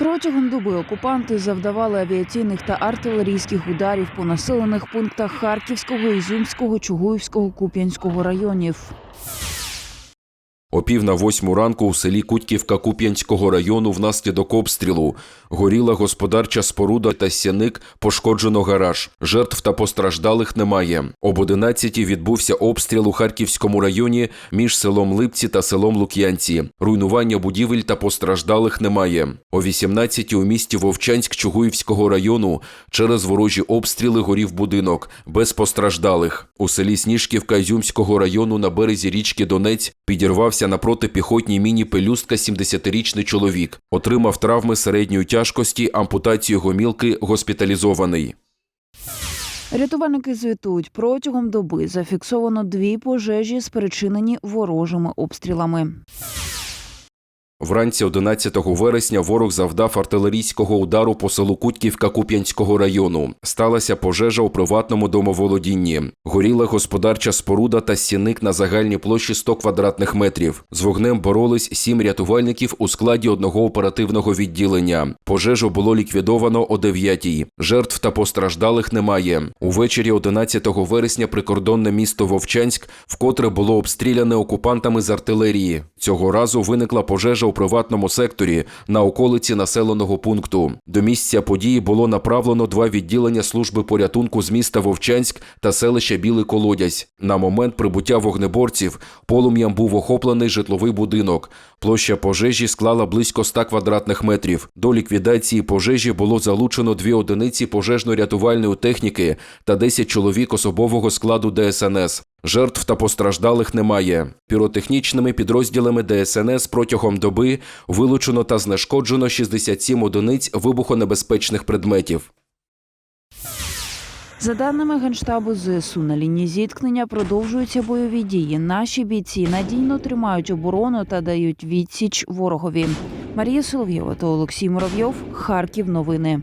Протягом доби окупанти завдавали авіаційних та артилерійських ударів по населених пунктах Харківського, Ізюмського, Чугуївського, Куп'янського районів. О пів на восьму ранку у селі Кутьківка Куп'янського району внаслідок обстрілу горіла господарча споруда та сяник, пошкоджено гараж. Жертв та постраждалих немає. Об 11 відбувся обстріл у Харківському районі між селом Липці та селом Лук'янці. Руйнування будівель та постраждалих немає. О 18 у місті Вовчанськ Чугуївського району через ворожі обстріли горів будинок без постраждалих. У селі Сніжківка Ізюмського району на березі річки Донець підірвався на протипіхотній міні пелюстка 70-річний чоловік. Отримав травми середньої тяжкості, ампутацію гомілки, госпіталізований. Рятувальники звітують, протягом доби зафіксовано дві пожежі, спричинені ворожими обстрілами. Вранці 11 вересня ворог завдав артилерійського удару по селу Кутьківка Куп'янського району. Сталася пожежа у приватному домоволодінні. Горіла господарча споруда та стіник на загальній площі 100 квадратних метрів. З вогнем боролись сім рятувальників у складі одного оперативного відділення. Пожежу було ліквідовано о 9-й. Жертв та постраждалих немає. Увечері 11 вересня прикордонне місто Вовчанськ вкотре було обстріляне окупантами з артилерії. Цього разу виникла пожежа у приватному секторі на околиці населеного пункту. До місця події було направлено два відділення служби порятунку з міста Вовчанськ та селища Білий Колодязь. На момент прибуття вогнеборців полум'ям був охоплений житловий будинок. Площа пожежі склала близько 100 квадратних метрів. До ліквідації пожежі було залучено дві одиниці пожежно-рятувальної техніки та 10 чоловік особового складу ДСНС. Жертв та постраждалих немає. Піротехнічними підрозділами ДСНС протягом доби вилучено та знешкоджено 67 одиниць вибухонебезпечних предметів. За даними генштабу ЗСУ, на лінії зіткнення продовжуються бойові дії. Наші бійці надійно тримають оборону та дають відсіч ворогові. Марія Солов'єва та Олексій Муравйов. Харків. Новини.